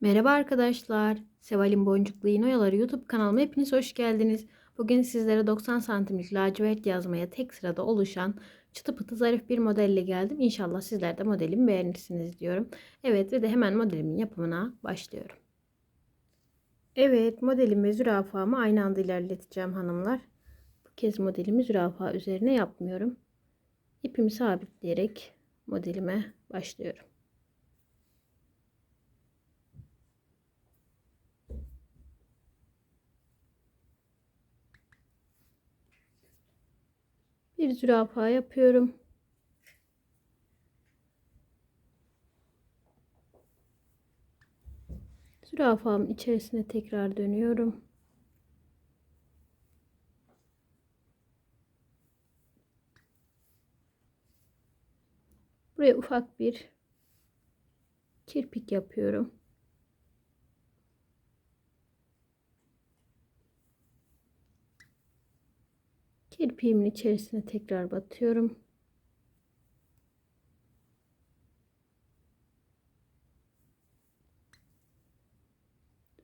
Merhaba arkadaşlar. Seval'in Boncuklu İğne Oyaları YouTube kanalıma hepiniz hoş geldiniz. Bugün sizlere 90 santimlik lacivert yazmaya tek sırada oluşan çıtı pıtı zarif bir modelle geldim. İnşallah sizler de modelimi beğenirsiniz diyorum. Evet ve de hemen modelimin yapımına başlıyorum. Evet modelim ve zürafamı aynı anda ilerleteceğim hanımlar. Bu kez modelimi zürafa üzerine yapmıyorum. İpimi sabitleyerek modelime başlıyorum. Bir zürafa yapıyorum. Zürafamın içerisine tekrar dönüyorum. Buraya ufak bir kirpik yapıyorum. Kirpiğimin içerisine tekrar batıyorum.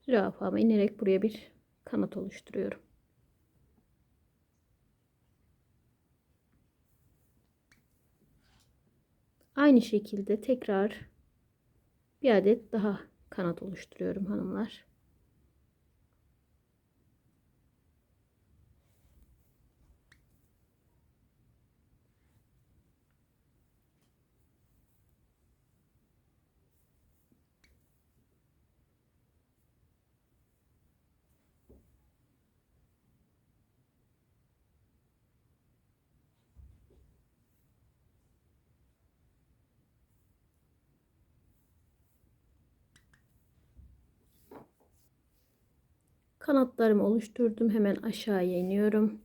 Zürafama inerek buraya bir kanat oluşturuyorum. Aynı şekilde tekrar bir adet daha kanat oluşturuyorum hanımlar. Kanatlarımı oluşturdum. Hemen aşağıya iniyorum.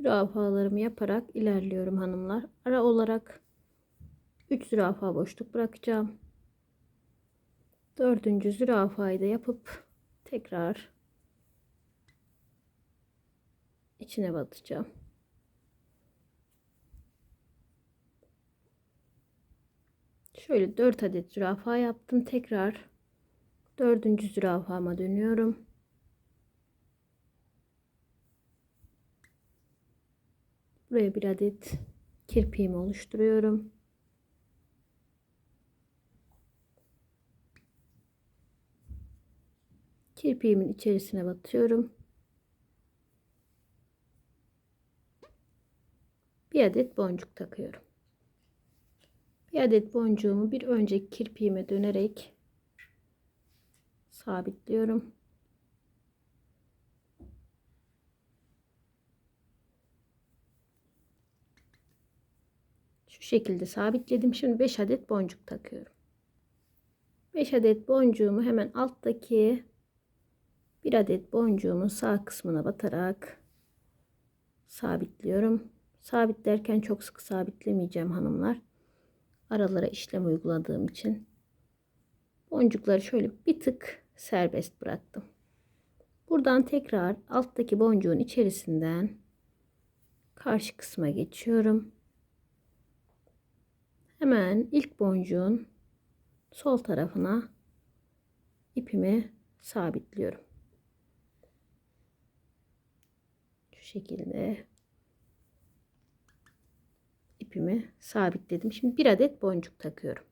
Zürafalarımı yaparak ilerliyorum hanımlar. Ara olarak 3 zürafa boşluk bırakacağım. Dördüncü zürafayı da yapıp tekrar içine batacağım. Şöyle 4 adet zürafa yaptım. Tekrar dördüncü zürafama dönüyorum. Buraya bir adet kirpiğimi oluşturuyorum. Kirpiğimin içerisine batıyorum. Bir adet boncuk takıyorum. Bir adet boncuğumu bir önceki kirpiğime dönerek sabitliyorum. Şu şekilde sabitledim. Şimdi 5 adet boncuk takıyorum. 5 adet boncuğumu hemen alttaki bir adet boncuğumun sağ kısmına batarak sabitliyorum. Sabitlerken çok sıkı sabitlemeyeceğim hanımlar aralara işlem uyguladığım için boncukları şöyle bir tık serbest bıraktım. Buradan tekrar alttaki boncuğun içerisinden karşı kısma geçiyorum. Hemen ilk boncuğun sol tarafına ipimi sabitliyorum. Şu şekilde ipimi sabitledim. Şimdi bir adet boncuk takıyorum.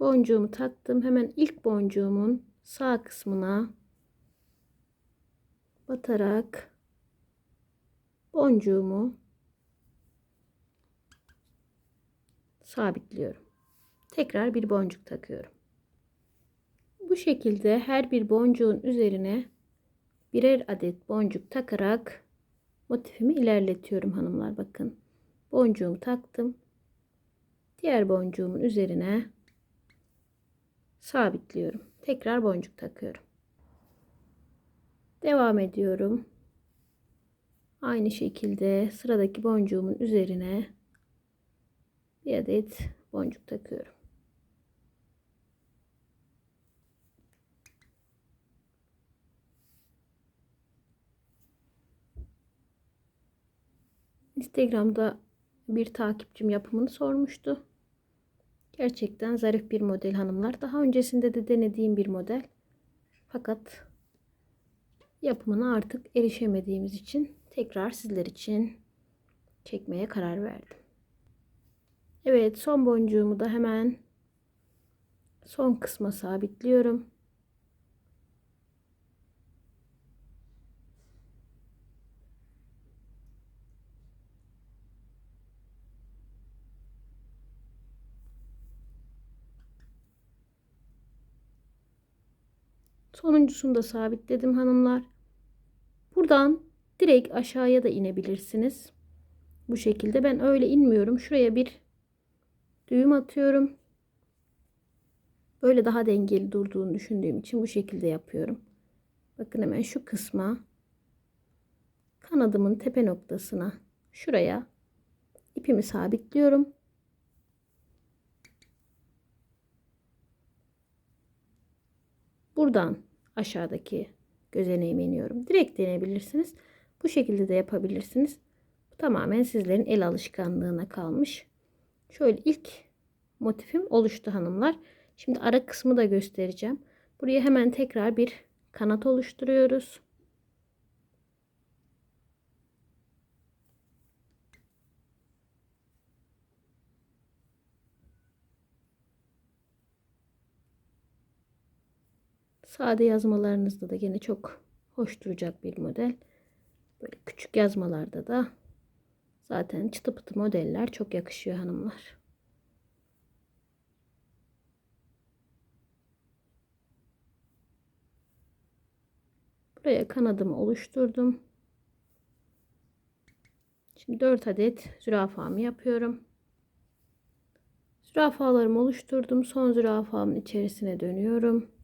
Boncuğumu taktım. Hemen ilk boncuğumun sağ kısmına batarak boncuğumu sabitliyorum. Tekrar bir boncuk takıyorum. Bu şekilde her bir boncuğun üzerine birer adet boncuk takarak motifimi ilerletiyorum hanımlar bakın boncuğumu taktım. Diğer boncuğumun üzerine sabitliyorum. Tekrar boncuk takıyorum. Devam ediyorum. Aynı şekilde sıradaki boncuğumun üzerine bir adet boncuk takıyorum. Instagram'da bir takipçim yapımını sormuştu. Gerçekten zarif bir model hanımlar. Daha öncesinde de denediğim bir model. Fakat yapımına artık erişemediğimiz için tekrar sizler için çekmeye karar verdim. Evet son boncuğumu da hemen son kısma sabitliyorum. Sonuncusunu da sabitledim hanımlar. Buradan direkt aşağıya da inebilirsiniz. Bu şekilde ben öyle inmiyorum. Şuraya bir düğüm atıyorum. Böyle daha dengeli durduğunu düşündüğüm için bu şekilde yapıyorum. Bakın hemen şu kısma kanadımın tepe noktasına şuraya ipimi sabitliyorum. Buradan aşağıdaki gözeneğime iniyorum. Direkt deneyebilirsiniz. Bu şekilde de yapabilirsiniz. Bu tamamen sizlerin el alışkanlığına kalmış. Şöyle ilk motifim oluştu hanımlar. Şimdi ara kısmı da göstereceğim. Buraya hemen tekrar bir kanat oluşturuyoruz. Sade yazmalarınızda da gene çok hoş duracak bir model. Böyle küçük yazmalarda da zaten çıtı pıtı modeller çok yakışıyor hanımlar. Buraya kanadımı oluşturdum. Şimdi 4 adet zürafamı yapıyorum. Zürafalarımı oluşturdum. Son zürafamın içerisine dönüyorum.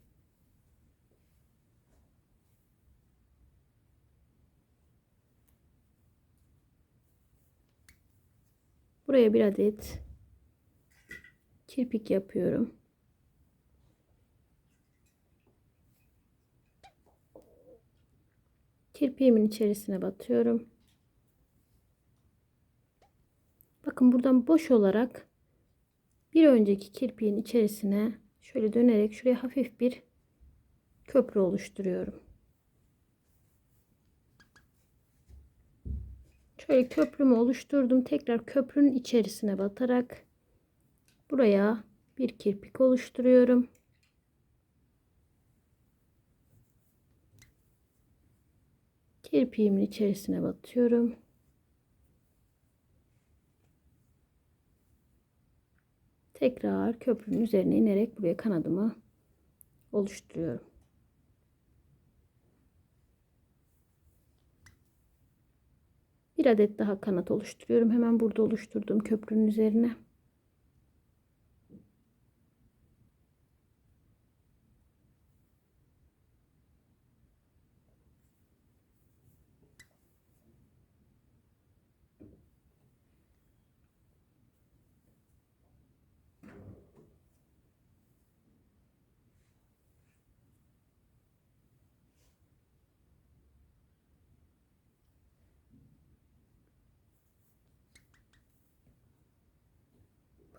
Buraya bir adet kirpik yapıyorum. Kirpiğimin içerisine batıyorum. Bakın buradan boş olarak bir önceki kirpiğin içerisine şöyle dönerek şuraya hafif bir köprü oluşturuyorum. Şöyle köprümü oluşturdum. Tekrar köprünün içerisine batarak buraya bir kirpik oluşturuyorum. Kirpiğimin içerisine batıyorum. Tekrar köprünün üzerine inerek buraya kanadımı oluşturuyorum. Bir adet daha kanat oluşturuyorum. Hemen burada oluşturduğum köprünün üzerine.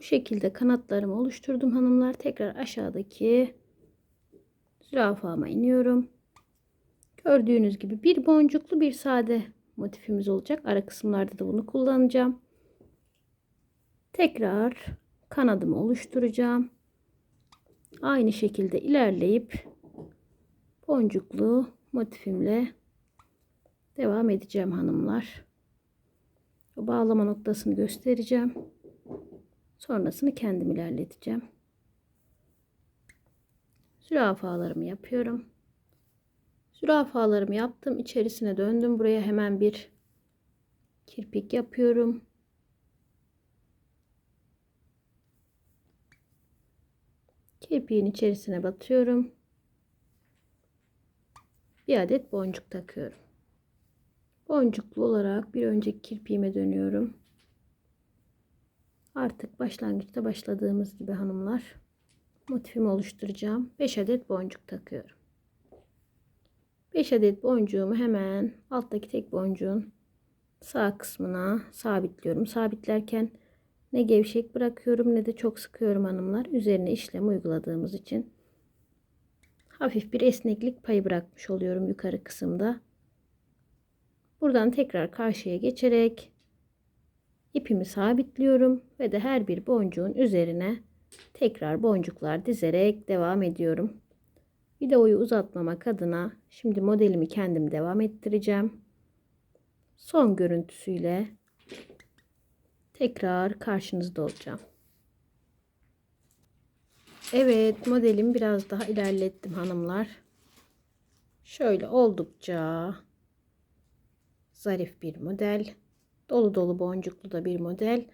Şekilde kanatlarımı oluşturdum hanımlar. Tekrar aşağıdaki zürafama iniyorum. Gördüğünüz gibi bir boncuklu bir sade motifimiz olacak. Ara kısımlarda da bunu kullanacağım. Tekrar kanadımı oluşturacağım. Aynı şekilde ilerleyip boncuklu motifimle devam edeceğim hanımlar. Bağlama noktasını göstereceğim. Sonrasını kendim ilerleteceğim. Zürafalarımı yapıyorum. Zürafalarımı yaptım. İçerisine döndüm. Buraya hemen bir kirpik yapıyorum. Kirpiğin içerisine batıyorum. Bir adet boncuk takıyorum. Boncuklu olarak bir önceki kirpiğime dönüyorum. Artık başlangıçta başladığımız gibi hanımlar motifimi oluşturacağım. 5 adet boncuk takıyorum. 5 adet boncuğumu hemen alttaki tek boncuğun sağ kısmına sabitliyorum. Sabitlerken ne gevşek bırakıyorum ne de çok sıkıyorum hanımlar. Üzerine işlem uyguladığımız için hafif bir esneklik payı bırakmış oluyorum yukarı kısımda. Buradan tekrar karşıya geçerek ipimi sabitliyorum ve de her bir boncuğun üzerine tekrar boncuklar dizerek devam ediyorum. Videoyu uzatmamak adına şimdi modelimi kendim devam ettireceğim. Son görüntüsüyle tekrar karşınızda olacağım. Evet modelimi biraz daha ilerlettim hanımlar. Şöyle oldukça zarif bir model. Dolu dolu boncuklu da bir model.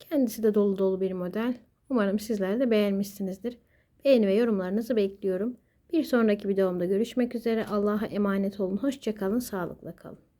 Kendisi de dolu dolu bir model. Umarım sizler de beğenmişsinizdir. Beğeni ve yorumlarınızı bekliyorum. Bir sonraki videomda görüşmek üzere. Allah'a emanet olun. Hoşçakalın. Sağlıkla kalın.